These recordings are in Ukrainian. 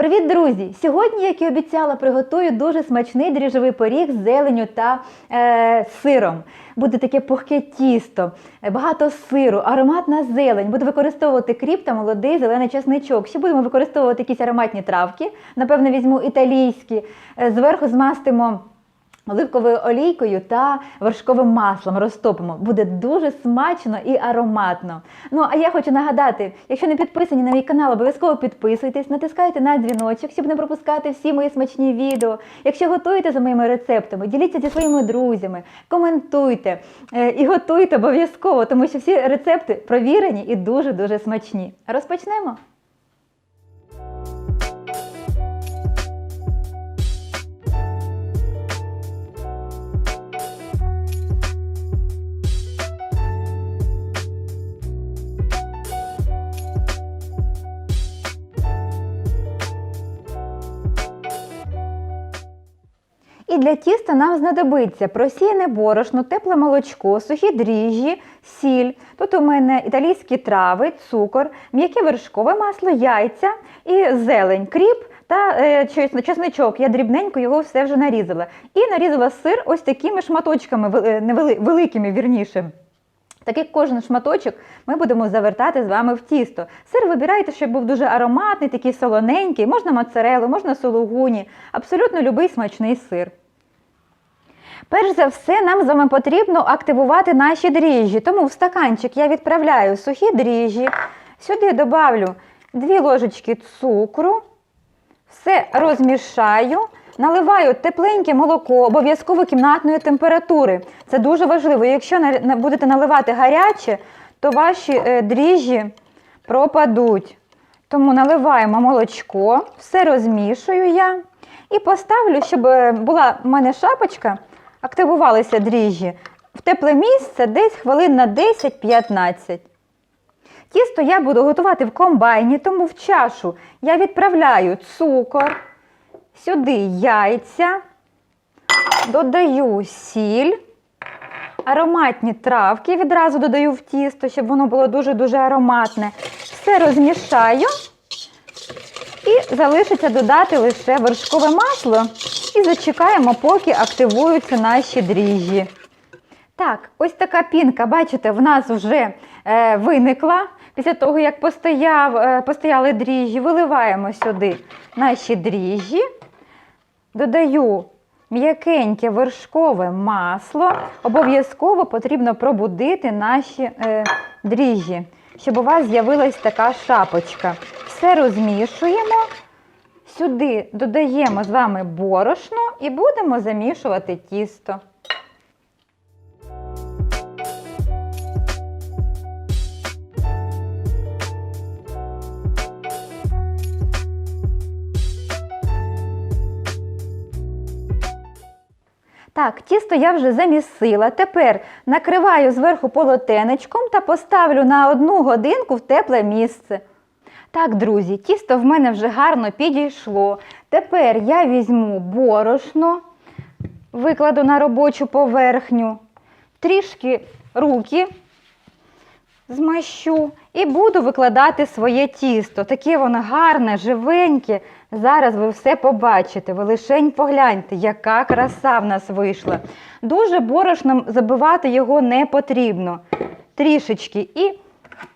Привіт, друзі! Сьогодні, як і обіцяла, приготую дуже смачний дріжджовий поріг з зеленю та е, сиром. Буде таке пухке тісто, багато сиру, ароматна зелень. Буду використовувати кріп та молодий зелений чесничок. Ще будемо використовувати якісь ароматні травки. Напевно, візьму італійські. Е, Зверху змастимо. Оливковою олійкою та вершковим маслом розтопимо. Буде дуже смачно і ароматно. Ну а я хочу нагадати, якщо не підписані на мій канал, обов'язково підписуйтесь, натискайте на дзвіночок, щоб не пропускати всі мої смачні відео. Якщо готуєте за моїми рецептами, діліться зі своїми друзями, коментуйте е, і готуйте обов'язково, тому що всі рецепти провірені і дуже дуже смачні. Розпочнемо. Для тіста нам знадобиться просіяне борошно, тепле молочко, сухі дріжджі, сіль. Тут у мене італійські трави, цукор, м'яке вершкове масло, яйця і зелень, кріп та е, чесничок. Я дрібненько його все вже нарізала. І нарізала сир ось такими шматочками, е, невели- великими, вірніше. Такий кожен шматочок ми будемо завертати з вами в тісто. Сир вибирайте, щоб був дуже ароматний, такий солоненький, можна моцарелу, можна сулугуні, абсолютно любий смачний сир. Перш за все, нам з вами потрібно активувати наші дріжджі. Тому в стаканчик я відправляю сухі дріжджі. Сюди добавлю 2 ложечки цукру, все розмішаю, наливаю тепленьке молоко, обов'язково кімнатної температури. Це дуже важливо. Якщо будете наливати гаряче, то ваші е, дріжджі пропадуть. Тому наливаємо молочко, все розмішую я і поставлю, щоб е, була в мене шапочка, активувалися дріжджі в тепле місце десь хвилин на 10-15. Тісто я буду готувати в комбайні, тому в чашу я відправляю цукор, сюди яйця, додаю сіль, ароматні травки відразу додаю в тісто, щоб воно було дуже-дуже ароматне. Все розмішаю і залишиться додати лише вершкове масло і зачекаємо, поки активуються наші дріжджі. Так, ось така пінка, бачите, в нас вже е, виникла. Після того, як постояв, е, постояли дріжджі, виливаємо сюди наші дріжджі, додаю м'якеньке вершкове масло. Обов'язково потрібно пробудити наші е, дріжджі, щоб у вас з'явилась така шапочка. Все розмішуємо. Сюди додаємо з вами борошно і будемо замішувати тісто. Так, тісто я вже замісила. Тепер накриваю зверху полотенечком та поставлю на одну годинку в тепле місце. Так, друзі, тісто в мене вже гарно підійшло. Тепер я візьму борошно, викладу на робочу поверхню, трішки руки змащу і буду викладати своє тісто. Таке воно гарне, живеньке. Зараз ви все побачите. Ви лишень погляньте, яка краса в нас вийшла. Дуже борошном забивати його не потрібно. Трішечки. І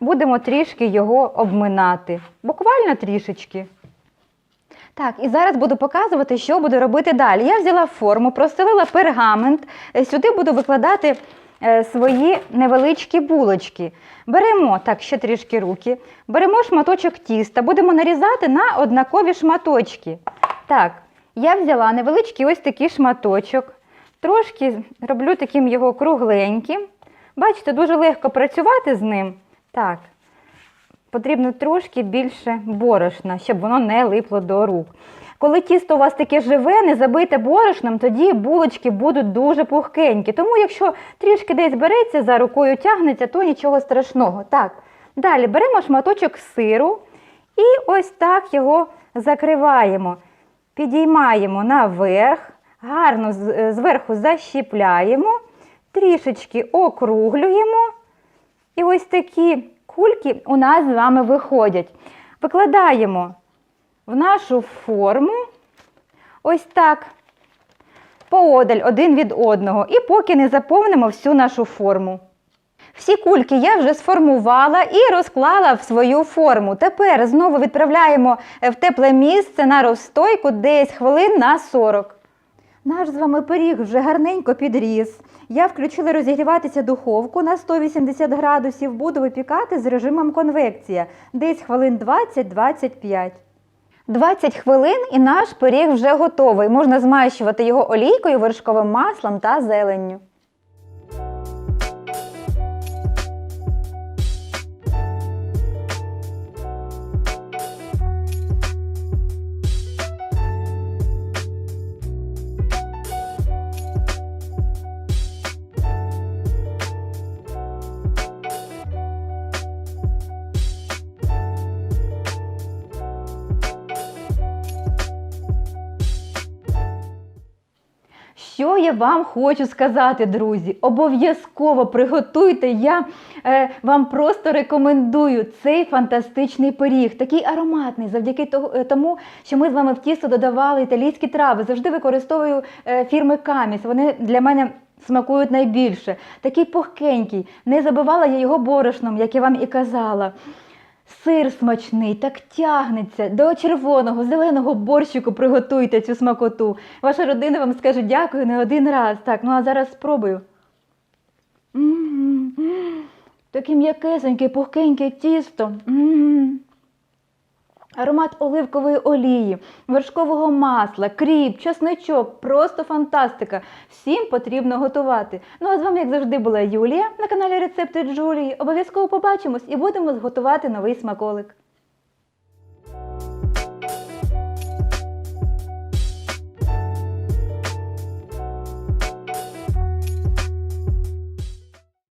будемо трішки його обминати. Буквально трішечки. Так, і зараз буду показувати, що буду робити далі. Я взяла форму, простелила пергамент. Е, Сюди буду викладати е, свої невеличкі булочки. Беремо так, ще трішки руки, беремо шматочок тіста, будемо нарізати на однакові шматочки. Так, я взяла невеличкий ось такий шматочок, трошки роблю таким його кругленьким. Бачите, дуже легко працювати з ним. Так, потрібно трошки більше борошна, щоб воно не липло до рук. Коли тісто у вас таке живе, не забите борошном, тоді булочки будуть дуже пухкенькі. Тому, якщо трішки десь береться за рукою тягнеться, то нічого страшного. Так, далі беремо шматочок сиру і ось так його закриваємо. Підіймаємо наверх, гарно зверху защіпляємо, трішечки округлюємо. І ось такі кульки у нас з вами виходять. Викладаємо в нашу форму. Ось так. Поодаль один від одного. І поки не заповнимо всю нашу форму. Всі кульки я вже сформувала і розклала в свою форму. Тепер знову відправляємо е, в тепле місце на розстойку десь хвилин на 40. Наш з вами пиріг вже гарненько підріс. Я включила розігріватися духовку на 180 градусів, буду випікати з режимом конвекція, десь хвилин 20-25. 20 хвилин і наш пиріг вже готовий. Можна змащувати його олійкою, вершковим маслом та зеленню. Що я вам хочу сказати, друзі? Обов'язково приготуйте. Я е, вам просто рекомендую цей фантастичний пиріг, такий ароматний, завдяки е, тому, що ми з вами в тісто додавали італійські трави. Завжди використовую е, фірми Каміс. Вони для мене смакують найбільше. Такий пухкенький. Не забивала я його борошном, як я вам і казала. Сир смачний, так тягнеться. До червоного, зеленого борщику приготуйте цю смакоту. Ваша родина вам скаже дякую не один раз. Так, ну а зараз спробую. Таке м'якесеньке, пухкеньке тісто. М-м. Аромат оливкової олії, вершкового масла, кріп, чесничок. Просто фантастика. Всім потрібно готувати. Ну а з вами, як завжди, була Юлія на каналі Рецепти Джулії. Обов'язково побачимось і будемо зготувати новий смаколик.